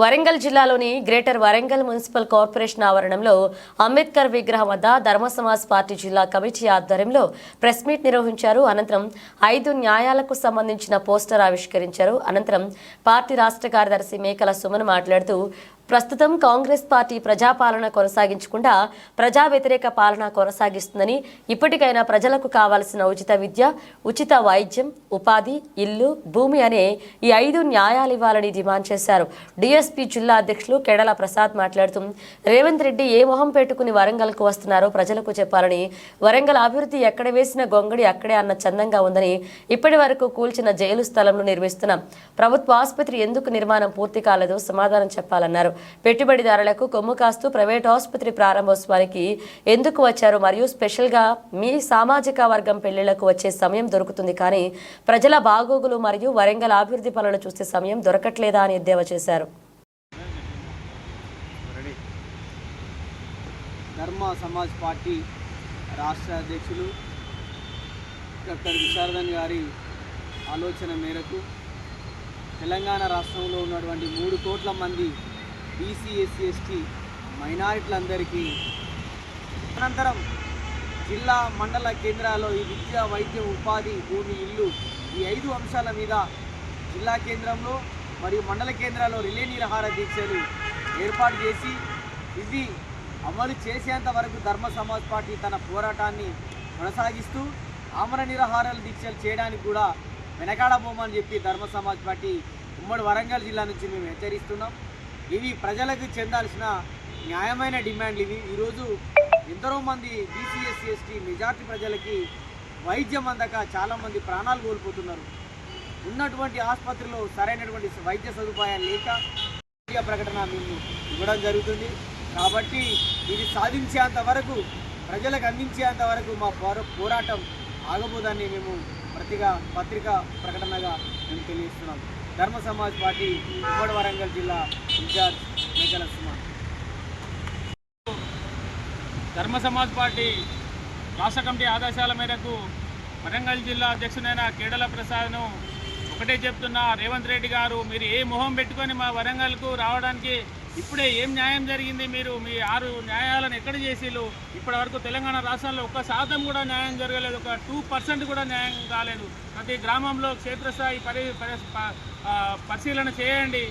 వరంగల్ జిల్లాలోని greater Warangal municipal corporation ఆవరణంలో అంబేద్కర్ విగ్రహం వద్ద ధర్మ సమాజ్ పార్టీ జిల్లా కమిటీ ఆధ్వర్యంలో ప్రెస్ మీట్ నిర్వహించారు. అనంతరం ఐదు న్యాయాలకు సంబంధించిన పోస్టర్ ఆవిష్కరించారు. అనంతరం పార్టీ రాష్ట్ర కార్యదర్శి మేకల సుమన్ మాట్లాడుతూ ప్రస్తుతం కాంగ్రెస్ పార్టీ ప్రజాపాలన కొనసాగించకుండా ప్రజా వ్యతిరేక పాలన కొనసాగిస్తుందని ఇప్పటికైనా ప్రజలకు కావాల్సిన ఉచిత విద్య ఉచిత వైద్యం ఉపాధి ఇల్లు భూమి అనే ఈ ఐదు న్యాయాలు ఇవ్వాలని డిమాండ్ చేశారు. డిఎస్పీ జిల్లా అధ్యక్షులు కెడల ప్రసాద్ మాట్లాడుతూ రేవంత్ రెడ్డి ఏ మొహం పెట్టుకుని వరంగల్కు వస్తున్నారో ప్రజలకు చెప్పాలని వరంగల్ అభివృద్ధి ఎక్కడ వేసిన గొంగడి అక్కడే అన్న చందంగా ఉందని ఇప్పటి వరకు కూల్చిన జైలు స్థలంలో నిర్మిస్తున్నాం. ప్రభుత్వ ఆసుపత్రి ఎందుకు నిర్మాణం పూర్తి కాలేదో సమాధానం చెప్పాలన్నారు. పెట్టుబడిదారులకు కొమ్ము కాస్తూ ప్రైవేట్ ఆసుపత్రి ప్రారంభోత్సవానికి ఎందుకు వచ్చారు? మరియు స్పెషల్గా మీ సామాజిక వర్గం పెళ్ళిళ్ళకు వచ్చే సమయం దొరుకుతుంది. కానీ ప్రజల బాగోగులు మరియు వరంగల్ అభివృద్ధి పనులు చూసే సమయం దొరకట్లేదా అని ఎద్దేవా చేశారు. ధర్మ సమాజ్ పార్టీ రాష్ట్ర అధ్యక్షులు డాక్టర్ విశారదన్ గారి ఆలోచన మేరకు తెలంగాణ రాష్ట్రంలో ఉన్నటువంటి మూడు కోట్ల మంది బీసీ ఎస్సీ ఎస్టీ మైనారిటీలందరికీ అనంతరం జిల్లా మండల కేంద్రాల్లో ఈ విద్య వైద్యం ఉపాధి భూమి ఇల్లు ఈ ఐదు అంశాల మీద జిల్లా కేంద్రంలో మరియు మండల కేంద్రాల్లో రిలే నిరహార దీక్షలు ఏర్పాటు చేసి ఇది అమలు చేసేంత వరకు ధర్మ సమాజ్ పార్టీ తన పోరాటాన్ని కొనసాగిస్తూ ఆమర నిరహారాల దీక్షలు చేయడానికి కూడా వెనకాడబోమని చెప్పి ధర్మ సమాజ్ పార్టీ ఉమ్మడి వరంగల్ జిల్లా నుంచి మేము హెచ్చరిస్తున్నాం. ఇవి ప్రజలకు చెందాల్సిన న్యాయమైన డిమాండ్లు ఇవి ఈరోజు ఎందరో మంది బీసీఎస్సీ ఎస్టీ మెజార్టీ ప్రజలకి వైద్యం అందక చాలామంది ప్రాణాలు కోల్పోతున్నారు. ఉన్నటువంటి ఆసుపత్రిలో సరైనటువంటి వైద్య సదుపాయాలు లేక మీడియా ప్రకటన మేము ఇవ్వడం జరుగుతుంది. కాబట్టి ఇది సాధించేంత వరకు ప్రజలకు అందించేంత వరకు మా పోర పోరాటం ఆగబోదని మేము ప్రతిగా పత్రికా ప్రకటనగా మేము తెలియజేస్తున్నాం. ధర్మ సమాజ్ పార్టీ ఉమ్మడి వరంగల్ జిల్లా ఇన్ఛార్జ్ మేకల సుమన్ ధర్మ సమాజ్ పార్టీ రాష్ట్ర కమిటీ ఆదేశాల మేరకు వరంగల్ జిల్లా అధ్యక్షుడైన కేడల ప్రసాద్ను ఒకటే చెప్తున్నా రేవంత్ రెడ్డి గారు మీరు ఏ మొహం పెట్టుకొని మా వరంగల్కు రావడానికి ఇప్పుడే ఏం న్యాయం జరిగింది మీరు? మీ ఆరు న్యాయాలను ఎక్కడ చేసిళ్ళు? ఇప్పటి వరకు తెలంగాణ రాష్ట్రంలో ఒక్క శాతం కూడా న్యాయం జరగలేదు. ఒక టూ పర్సెంట్ కూడా న్యాయం కాలేదు. ప్రతి గ్రామంలో క్షేత్రస్థాయి పరి పరిశీలన చేయండి.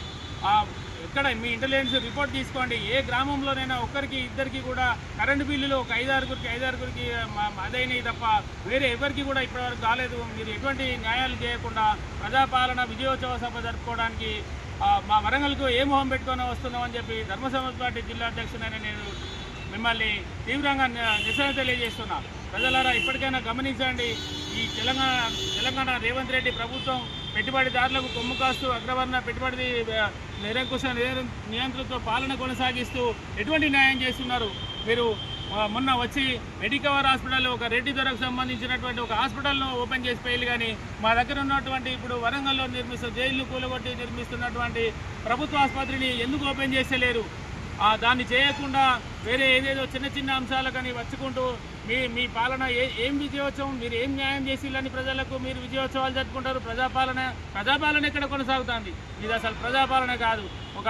ఇక్కడ ఎక్కడ మీ ఇంటెలిజెన్స్ రిపోర్ట్ తీసుకోండి. ఏ గ్రామంలోనైనా ఒక్కరికి ఇద్దరికి కూడా కరెంటు బిల్లులు ఒక ఐదారుగురికి ఐదారుగురికి అదైనవి తప్ప వేరే ఎవరికి కూడా ఇప్పటివరకు కాలేదు మీరు ఎటువంటి న్యాయాలు చేయకుండా ప్రజాపాలన విజయోత్సవ సభ జరుపుకోవడానికి మా వరంగల్కు ఏ మొహం పెట్టుకొని వస్తున్నామని చెప్పి ధర్మ సమాజ్ పార్టీ జిల్లా అధ్యక్షుడైన నేను మిమ్మల్ని తీవ్రంగా నిరసన తెలియజేస్తున్నా. ప్రజలారా ఇప్పటికైనా గమనించండి ఈ తెలంగాణ తెలంగాణ రేవంత్ రెడ్డి ప్రభుత్వం పెట్టుబడిదారులకు కొమ్ము కాస్తూ అగ్రవర్ణ పెట్టుబడి నిరంకుశ నియంత్రణతో పాలన కొనసాగిస్తూ ఎటువంటి న్యాయం చేస్తున్నారు? మీరు మొన్న వచ్చి మెడికవర్ హాస్పిటల్ ఒక రెడ్డి దొరకు సంబంధించినటువంటి ఒక హాస్పిటల్ను ఓపెన్ చేసి పోయాలి కానీ మా దగ్గర ఉన్నటువంటి ఇప్పుడు వరంగల్లో నిర్మిస్తున్న జైలు కూలగొట్టి నిర్మిస్తున్నటువంటి ప్రభుత్వ ఆసుపత్రిని ఎందుకు ఓపెన్ చేసేలేరు దాన్ని చేయకుండా వేరే ఏదేదో చిన్న చిన్న అంశాలకని వచ్చుకుంటూ మీ మీ పాలన ఏ ఏం విజయోత్సవం? మీరు ఏం న్యాయం చేసిల్లని ప్రజలకు మీరు విజయోత్సవాలు జరుపుకుంటారు? ప్రజాపాలన ప్రజాపాలన ఎక్కడ కొనసాగుతుంది? ఇది అసలు ప్రజాపాలన కాదు. ఒక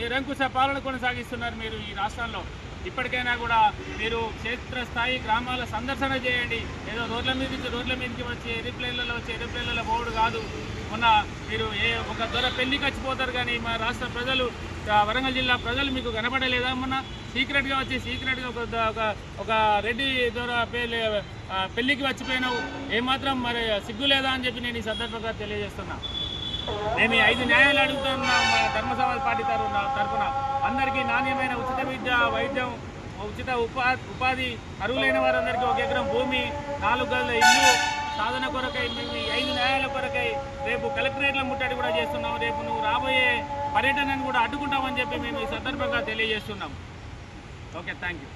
నిరంకుశ పాలన కొనసాగిస్తున్నారు మీరు ఈ రాష్ట్రంలో. ఇప్పటికైనా కూడా మీరు క్షేత్రస్థాయి గ్రామాల సందర్శన చేయండి. ఏదో రోడ్ల మీద నుంచి రోడ్ల మీదకి వచ్చి ఎరిప్లేన్లలో వచ్చి ఎరిప్లేన్లలో పోవడు కాదు. మొన్న మీరు ఏ ఒక దొర పెళ్ళికి వచ్చిపోతారు కానీ మా రాష్ట్ర ప్రజలు వరంగల్ జిల్లా ప్రజలు మీకు కనపడలేదా మొన్న సీక్రెట్గా వచ్చి సీక్రెట్గా ఒక ఒక ఒక రెడ్డి దొర పెళ్ళి పెళ్ళికి వచ్చిపోయినావు. ఏమాత్రం మరి సిగ్గు లేదా అని చెప్పి నేను ఈ సందర్భంగా తెలియజేస్తున్నాను మేము ఐదు న్యాయాలు అడుగుతున్నాం మా ధర్మ సమాజ్ పార్టీ తరఫున తరఫున అందరికీ నాణ్యమైన ఉచిత విద్య వైద్యం ఉచిత ఉపా ఉపాధి అర్హులైన వారందరికీ ఒక ఎకరం భూమి నాలుగు గదుల ఇల్లు. సాధన కొరకై మేము ఐదు న్యాయాల కొరకై రేపు కలెక్టరేట్ల ముట్టడి కూడా చేస్తున్నాం. రేపు నువ్వు రాబోయే పర్యటనను కూడా అడ్డుకుంటామని చెప్పి మేము ఈ సందర్భంగా తెలియజేస్తున్నాం. Okay thank you